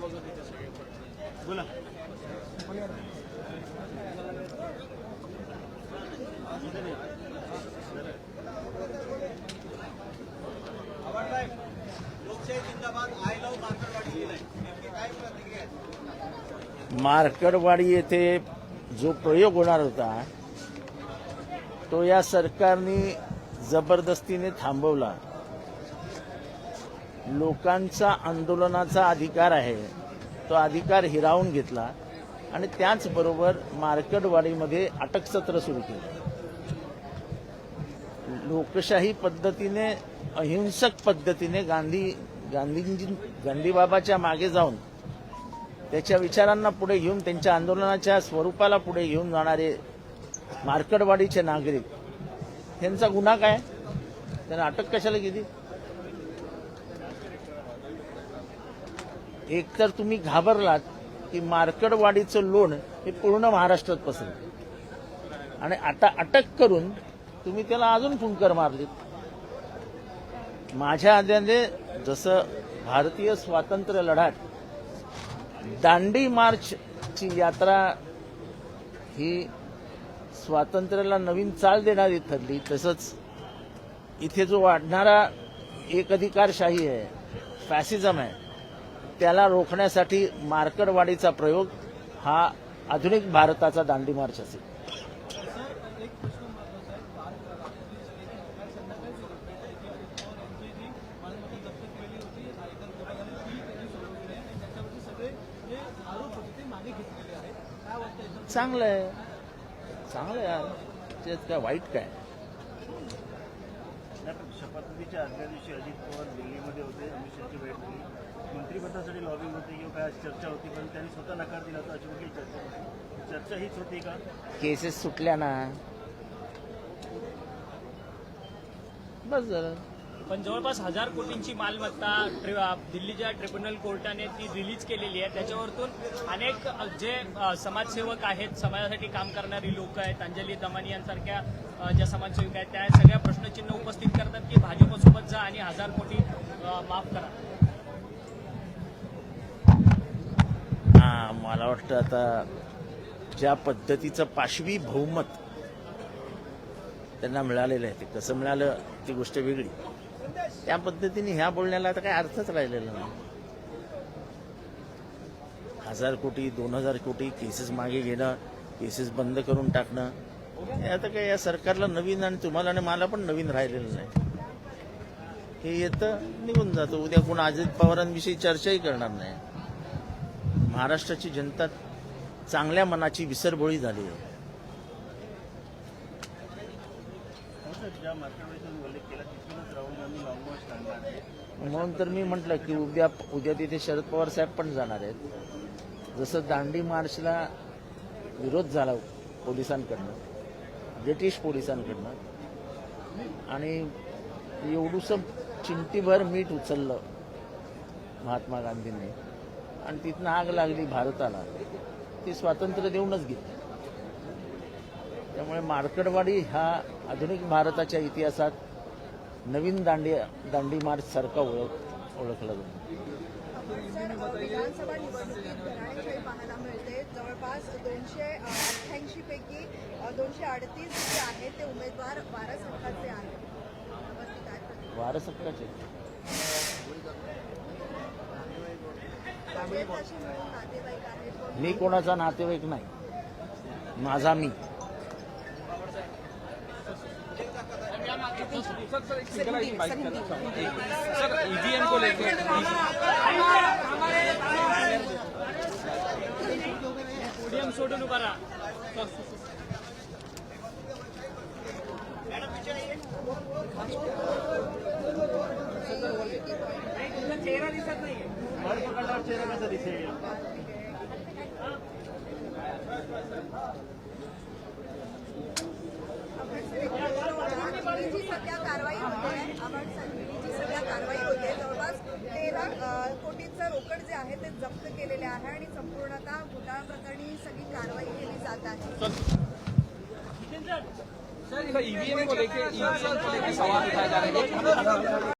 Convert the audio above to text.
बोला. लोकशाही जिंदाबाद आय मार्केटवाडी काय प्रतिक्रिया मार्कडवाडी येथे जो प्रयोग होणार होता तो या सरकारने जबरदस्तीने थांबवला. लोकांचा आंदोलनाचा अधिकार आहे. तो अधिकार हिरावून घेतला आणि त्याचबरोबर मार्कडवाडीमध्ये अटकसत्र सुरू केलं. लोकशाही पद्धतीने अहिंसक पद्धतीने गांधी गांधीजी गांधीबाबाच्या मागे जाऊन त्याच्या विचारांना पुढे घेऊन त्यांच्या आंदोलनाच्या स्वरूपाला पुढे घेऊन जाणारे मार्कडवाडीचे नागरिक त्यांचा गुन्हा काय? त्यांना अटक कशाला केली? एकतर तुम्ही घाबरलात की मार्कडवाडीचं लोण हे पूर्ण महाराष्ट्रात पसरलं. आणि आता अटक करून तुम्ही त्याला अजून फुंकर मारलीत. माझ्या आद्याने जसं भारतीय स्वातंत्र्य लढ्यात दांडी मार्चची यात्रा ही स्वातंत्र्याला नवीन चाल देणारी ठरली तसंच इथे जो वाढणारा एक अधिकारशाही आहे फॅसिझम आहे त्याला रोखण्यासाठी मार्कडवाडीचा प्रयोग हा आधुनिक भारताचा दांडी मार्च असेल. चांगलं आहे. चांगलं आहे यार. त्यात काय वाईट काय? शपथविधीच्या आदल्या दिवशी अजित पवार दिल्लीमध्ये होते अमित शहाची भेट झाली मंत्रिपदासाठी लॉबिंग होती किंवा काय चर्चा होती पण त्यांनी स्वतः नकार दिला होता अशी कुठली चर्चा चर्चा हीच होती का? केसेस सुटल्या ना. बस झालं. पण जवळपास हजार कोटींची मालमत्ता ट्रि- दिल्लीच्या ट्रिब्युनल कोर्टाने ती रिलीज केलेली आहे. त्याच्यावरतून अनेक जे समाजसेवक आहेत समाजासाठी काम करणारी लोक आहेत अंजली दमानी यांसारख्या ज्या समाजसेविका आहेत त्या सगळ्या प्रश्नचिन्ह उपस्थित करतात की भाजपसोबत जा आणि हजार कोटी माफ करा हा मला वाटतं आता ज्या पद्धतीचं पाशवी बहुमत त्यांना मिळालेलं आहे ते कसं मिळालं ती गोष्ट वेगळी. त्या पद्धतीने ह्या बोलण्याला आता काही अर्थच राहिलेला नाही. हजार कोटी दोन हजार कोटी केसेस मागे घेणं केसेस बंद करून टाकणं हे आता काय या सरकारला नवीन आणि तुम्हाला आणि मला पण नवीन राहिलेलं नाही. हे येतं निघून जातं. उद्या कोण अजित पवारांविषयी चर्चाही करणार नाही. महाराष्ट्राची जनता चांगल्या मनाची विसरबोळी झाली आहे. आहे म्हणून तर मी म्हटलं की उद्या उद्या तिथे शरद पवार साहेब पण जाणार आहेत. जसं दांडी मार्चला विरोध झाला पोलिसांकडनं ब्रिटिश पोलिसांकडनं आणि एवढूसं चिमटीभर मीठ उचललं महात्मा गांधींनी. आणि तिथनं आग लागली भारताला. ती स्वातंत्र्य देऊनच गेली. त्यामुळे मार्कडवाडी हा आधुनिक भारताच्या इतिहासात नवीन दांडी दांडी मार्च सारखा ओळख ओळखला जातो. विधानसभा निवडणुकीत घराणेशाही पाहायला मिळते. जवळपास दोनशे अठ्ठ्याऐंशी पैकी दोनशे अडतीस जे आहेत ते उमेदवार वारस हक्काचे आहेत. यावरती काय प्रतिक्रिया? वारस हक्काचे मी कोणाचा नातेवाईक नाही. माझा मी. पोडियम सोडून उभा राहा चेहरा दिसत दिसेल सध्या कारवाई होते. आपण जी सध्या कारवाई होते. जवळपास तेरा कोटीचं रोकड जे आहे ते जप्त केलेले आहे आणि संपूर्णतः घोटाळा प्रकरणी सगळी कारवाई केली जात आहे. सर ईवीएम को लेके ईवीएम को लेके सवाल जा